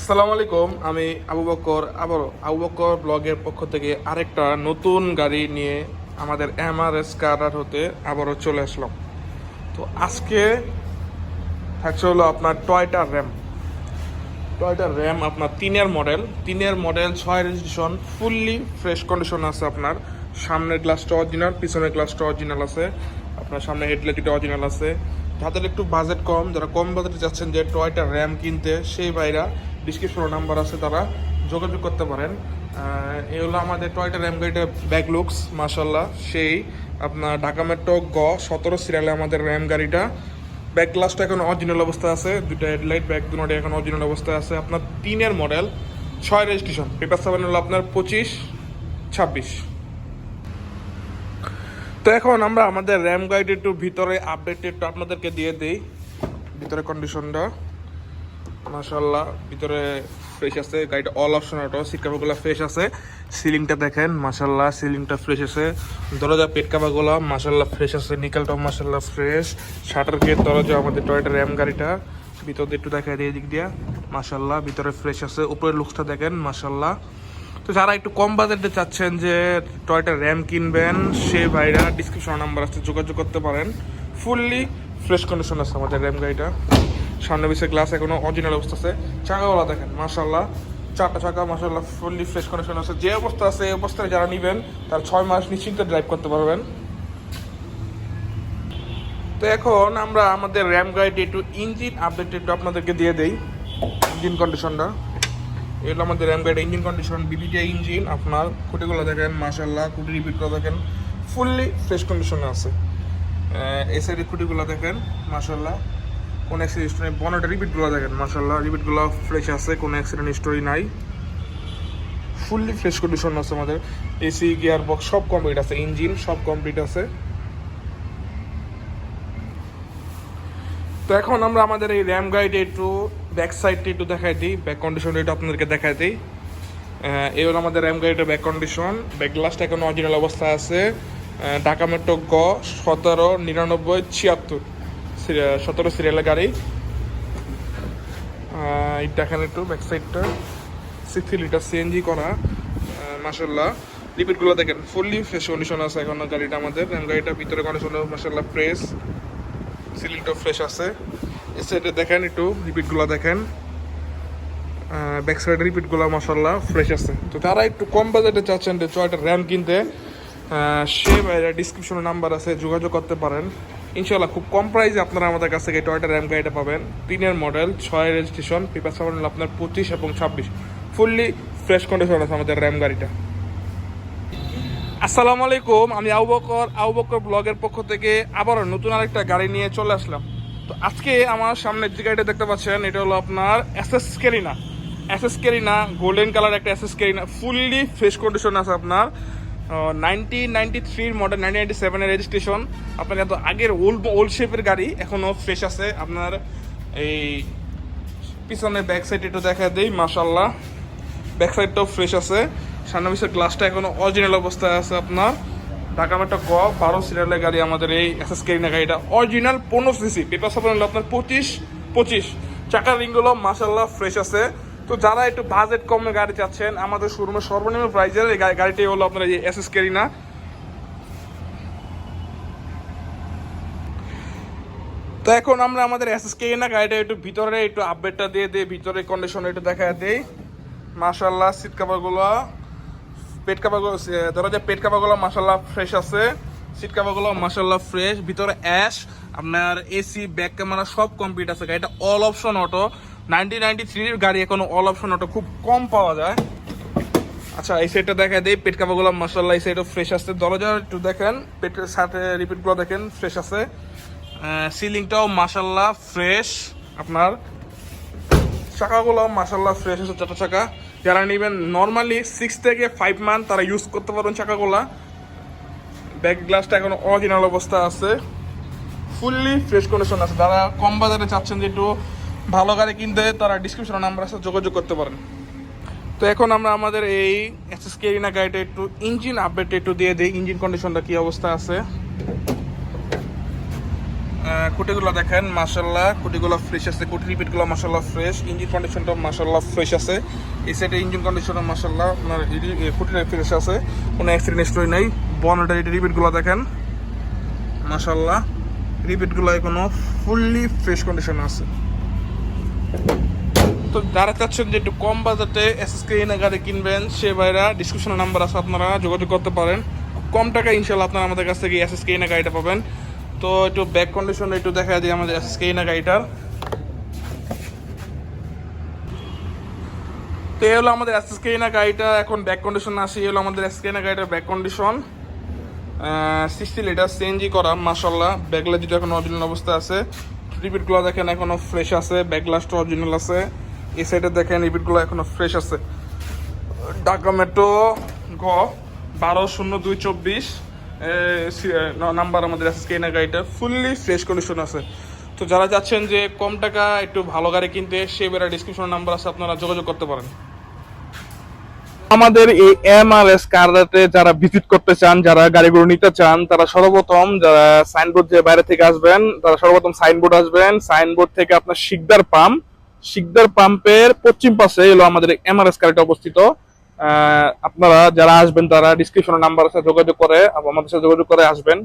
আসসালামু আলাইকুম, আমি আবু বকর। আবারও আবু বকর ব্লগের পক্ষ থেকে আরেকটা নতুন গাড়ি নিয়ে আমাদের এমআরএস কারার হতে আবারও চলে আসলাম। তো আজকে থাকছে হলো আপনার টয়টা র্যাম। টয়টা র্যাম আপনার তিনের মডেল। তিনের মডেল ছয় রেজিস্ট্রেশন, ফুললি ফ্রেশ কন্ডিশন আছে আপনার। সামনের গ্লাসটা অরিজিনাল পিছনের গ্লাসটা অরিজিনাল আছে। আপনার সামনে হেডলাইটটা অরিজিনাল আছে। যাদের একটু বাজেট কম, যারা কম বাজেটে যাচ্ছেন যে টয়টা র্যাম কিনতে, সেই ভাইরা ডিসক্রিপশনে নাম্বার আছে, তারা যোগাযোগ করতে পারেন। এই হলো আমাদের টয়টা র্যাম গাড়িটার ব্যাক লুকস মাসাল্লাহ সেই আপনার ঢাকা মেট্রো গ সতেরো সিরিয়ালে আমাদের র্যাম গাড়িটা। ব্যাক গ্লাসটা এখন অরিজিনাল অবস্থায় আছে, দুইটা হেডলাইট ব্যাক দুটো এখন অরিজিনাল অবস্থায় আছে। আপনার তিনের মডেল ছয় রেজিস্ট্রেশন পেপার সেভেন হলো আপনার পঁচিশ, ছাব্বিশ। তো এখন আমরা আমাদের র্যাম গাইড একটু ভিতরে আপডেট একটু আপনাদেরকে দিয়ে দিই ভিতরে কন্ডিশনটা মাশাল্লাহ ভিতরে ফ্রেশ আছে গাড়িটা অল অপশন অটো সিট কাভারগুলো ফ্রেশ আছে। সিলিংটা দেখেন মাশাল্লাহ সিলিংটা ফ্রেশ আছে। দরজা পেট কাভারগুলো মাশাল্লাহ ফ্রেশ আছে। নিকেলটা মাশাল্লাহ ফ্রেশ শাটার গেট দরজা, আমাদের টয়টা র্যাম গাড়িটা। ভিতর দিয়ে একটু দেখা দিয়ে দিক দিয়া। মাশাল্লাহ ভিতরে ফ্রেশ আছে। উপরের লুকসটা দেখেন মাশাল্লাহ তো যারা একটু কম বাজেটে চাচ্ছেন যে টয়টা র্যাম কিনবেন, সে ভাইরা ডিসক্রিপশন নাম্বার আছে, যোগাযোগ করতে পারেন। ফুললি ফ্রেশ কন্ডিশন আছে আমাদের র্যাম গাড়িটা। সামনে গ্লাস এখনও অরিজিনাল আছে। চাকাওয়ালা দেখেন মাশাল্লাহ চারটা চাকা মাশাল্লাহ ফুললি ফ্রেশ কন্ডিশন আছে। যে অবস্থা আছে, এই অবস্থায় যারা নেবেন, তার ছয় মাস নিশ্চিন্তে ড্রাইভ করতে পারবেন। তো এখন আমরা আমাদের র্যাম গাড়িটি একটু ইঞ্জিন আপডেট একটু আপনাদেরকে দিয়ে দেই ইঞ্জিন কন্ডিশনটা এগুলো আমাদের র্যাম গাড়ির ইঞ্জিন কন্ডিশন বিবিটি ইঞ্জিন আপনার খুঁটিগুলো দেখেন মাশাল্লাহ খুঁটি রিপিট করে দেখেন ফুললি ফ্রেশ কন্ডিশনে আছে। এই সাইডের খুঁটিগুলো দেখেন মাশাল্লাহ কোনো অ্যাক্সিডেন্ট নেই। বনেটের রিপিটগুলো দেখেন মাশাল্লাহ রিপিটগুলো ফ্রেশ আছে, কোনো অ্যাক্সিডেন্ট স্টোরি নাই। ফুললি ফ্রেশ কন্ডিশন আছে আমাদের। এসি গিয়ার বক্স সব কমপ্লিট আছে ইঞ্জিন সব কমপ্লিট আছে। তো এখন আমরা আমাদের এই র্যাম গাইডে একটু ব্যাক সাইডটা একটু দেখাই দিই ব্যাক কন্ডিশনটা একটু আপনাদেরকে দেখাই দিই। এই হলো আমাদের র্যাম গাইডের ব্যাক কন্ডিশন ব্যাক গ্লাসটা এখন অরিজিনাল অবস্থায় আছে ঢাকা মেট্রো গ, সতেরো, নিরানব্বই, ছিয়াত্তর। সতেরো সিরিয়ালের গাড়ি। এই দেখেন একটু ব্যাক সাইডটা সিক্সটি লিটার সিএনজি করা মাসাল্লাহ রিপিটগুলো দেখেন ফুললি ফ্রেশ কন্ডিশন আছে এখন গাড়িটা আমাদের। গাড়িটা ভিতরে কন্ডিশন মাসাল্লাহ ফ্রেশ সিলিংটা ফ্রেশ আছে। সাইডে দেখেন একটু রিপিটগুলো দেখেন। ব্যাক সাইডে রিপিটগুলো মশাল্লা ফ্রেশ আছে। তো তারা একটু কম বাজেটে চাচ্ছেন যে ছয়টা র্যাম কিনতে। সে বাইরে ডিসক্রিপশনে নাম্বার আছে, যোগাযোগ করতে পারেন। ইনশাল্লাহ খুব কম প্রাইসে আপনারা আমাদের কাছ থেকে টয়টা র্যাম গাড়িটা পাবেন। তিনের মডেল ছয় রেজিস্ট্রেশন পেপার সেভেন আপনার পঁচিশ এবং ছাব্বিশ। ফুললি ফ্রেশ কন্ডিশন আছে আমাদের র্যাম গাড়িটা। আসসালামু আলাইকুম, আমি আবু বকর আবু বকর ব্লগের পক্ষ থেকে আবারও নতুন আরেকটা গাড়ি নিয়ে চলে আসলাম। তো আজকে আমার সামনে যে গাড়িটা দেখতে পাচ্ছেন, এটা হলো আপনার SS Carina SS Carina golden colour একটা SS Carina fully fresh condition আছে আপনার। নাইনটিন নাইনটি থ্রির মডেল নাইনটিন নাইনটি সেভেনের রেজিস্ট্রেশন আপনার এত আগের ওল্ড ওল্ড শেপের গাড়ি এখনও ফ্রেশ আছে। আপনার এই পিছনে ব্যাক সাইড একটু দেখা দেই মাশাল্লাহ ব্যাক সাইডটাও ফ্রেশ আছে। সামনে পিছের গ্লাসটা এখনও অরিজিনাল অবস্থায় আছে আপনার। ঢাকা মেট্রো গ বারো সিরিয়ালের গাড়ি আমাদের এই এসএস কেরিনা গাড়িটা অরিজিনাল পনেরো সিসি পেপার সাপোর্ট আপনার পঁচিশ পঁচিশ। চাকার রিংগুলো মাসাল্লাহ ফ্রেশ আছে। তো যারা একটু বাজেট কমে গাড়ি চাচ্ছেন, আমাদের শোরুমের সর্বনিম্ন প্রাইজের এই গা- গাড়িটি হলো আপনার এই এসএস কেরিনা তো এখন আমরা আমাদের এসএস কেরিনা গাড়িটা একটু ভিতরে একটু আপডেটটা দিয়ে দিই, ভিতরে কন্ডিশন একটু দেখা দিই। মাশাল্লাহ সিট কাভারগুলো পেট কাভারগুলো দরজা পেট কাভারগুলো মাশাল্লাহ ফ্রেশ আছে। সিট কাভারগুলো মাশাল্লাহ ফ্রেশ ভিতরে অ্যাশ আপনার এসি ব্যাক ক্যামেরা সব কমপ্লিট আছে। গাড়িটা all option auto nineteen ninety থ্রির গাড়ি এখন অল অপশন অটো খুব কম পাওয়া যায়। আচ্ছা এই সাইডটা দেখা দেই, পেট কাভারগুলো মাশাল্লাহ এই সাইডও ফ্রেশ আছে দরজা একটু দেখেন, পেটের সাথে রিপিটগুলো দেখেন ফ্রেশ আছে সিলিংটাও মাশাল্লাহ ফ্রেশ আপনার চাকাগুলো মাসাল্লাহ ফ্রেশ আছে, চারটা চাকা। যারা নেবেন নর্মালি সিক্স থেকে ফাইভ মান্থ তারা ইউজ করতে পারবেন চাকাগুলা। ব্যাক গ্লাসটা এখন অরিজিনাল অবস্থা আছে। ফুললি ফ্রেশ কন্ডিশন আছে। যারা কম বাজারে চাচ্ছেন যে একটু ভালো গাড়ি কিনতে তারা ডিসক্রিপশন নাম্বার আছে যোগাযোগ করতে পারেন। তো এখন আমরা আমাদের এই এসএস কেরিনা গাড়িটা একটু ইঞ্জিন আপডেট একটু দিয়ে দিই ইঞ্জিন কন্ডিশনটা কি অবস্থা আছে। আহ, খুঁটিগুলো দেখেন মাসাল্লাহ খুঁটিগুলো ফ্রেশ আছে খুঁটি রিপিটগুলো মাসাল্লাহ ফ্রেশ ইঞ্জিন কন্ডিশনটা মাসাল্লাহ ফ্রেশ আছে। এই সাইডে ইঞ্জিন কন্ডিশনটা মাসাল্লাহ আপনার খুঁটিটা ফ্রেশ আছে কোনো অ্যাক্সিডেন্ট হিস্টরি নেই। বনেটের রিপিটগুলো দেখেন মাসাল্লাহ রিপিটগুলো এখনও ফুললি ফ্রেশ কন্ডিশন আছে। তো যারা চাচ্ছেন যে একটু কম বাজেটে এসএসকে গাড়ি কিনবেন, সে ভাইরা ডিসক্রিপশনে নাম্বার আছে আপনারা যোগাযোগ করতে পারেন। কম টাকা ইনশাল্লাহ আপনারা আমাদের কাছ থেকে এসএসকে এনে গাড়িটা পাবেন। তো একটু ব্যাক কন্ডিশন একটু দেখা দিই আমাদের এসএসকে এনে গাড়িটার তো এই হলো আমাদের এসএসকে এনে গাড়িটা এখন ব্যাক কন্ডিশন আসি, এই হলো আমাদের এসএসকে এনে গাড়িটার back condition sixty litre CNG করা মাসাল্লাহ ব্যাগলা যেটা এখন অরিজিনাল অবস্থা আছে। রিপিটগুলো দেখেন এখনও ফ্রেশ আছে ব্যাগলাসটা অরিজিনাল আছে। এই সাইডে দেখেন রিপিটগুলো এখনও ফ্রেশ আছে। ঢাকা মেট্রো গ বারো শূন্য দুই চব্বিশ নাম্বার আমাদের আছে কেনা গাড়িটা ফুললি ফ্রেশ কন্ডিশন আছে। তো যারা যাচ্ছেন যে কম টাকা একটু ভালো গাড়ি কিনতে, সে বেড়া ডিসক্রিপশন নাম্বার আছে, আপনারা যোগাযোগ করতে পারেন। আমাদের এই এম আর এস কারতে যারা ভিজিট করতে চান, যারা গাড়িগুলো নিতে চান, তারা সর্বপ্রথম যারা সাইনবোর্ড যে বাইরে থেকে আসবেন, তারা সর্বপ্রথম সাইনবোর্ড আসবেন। সাইনবোর্ড থেকে আপনার শিকদার পাম্প শিকদার পাম্পের পশ্চিম পাশে এলো আমাদের এম আর এস কারটা অবস্থিত। আপনারা যারা আসবেন, তারা ডিসক্রিপশনের নাম্বার আছে, যোগাযোগ করে আমাদের সাথে যোগাযোগ করে আসবেন।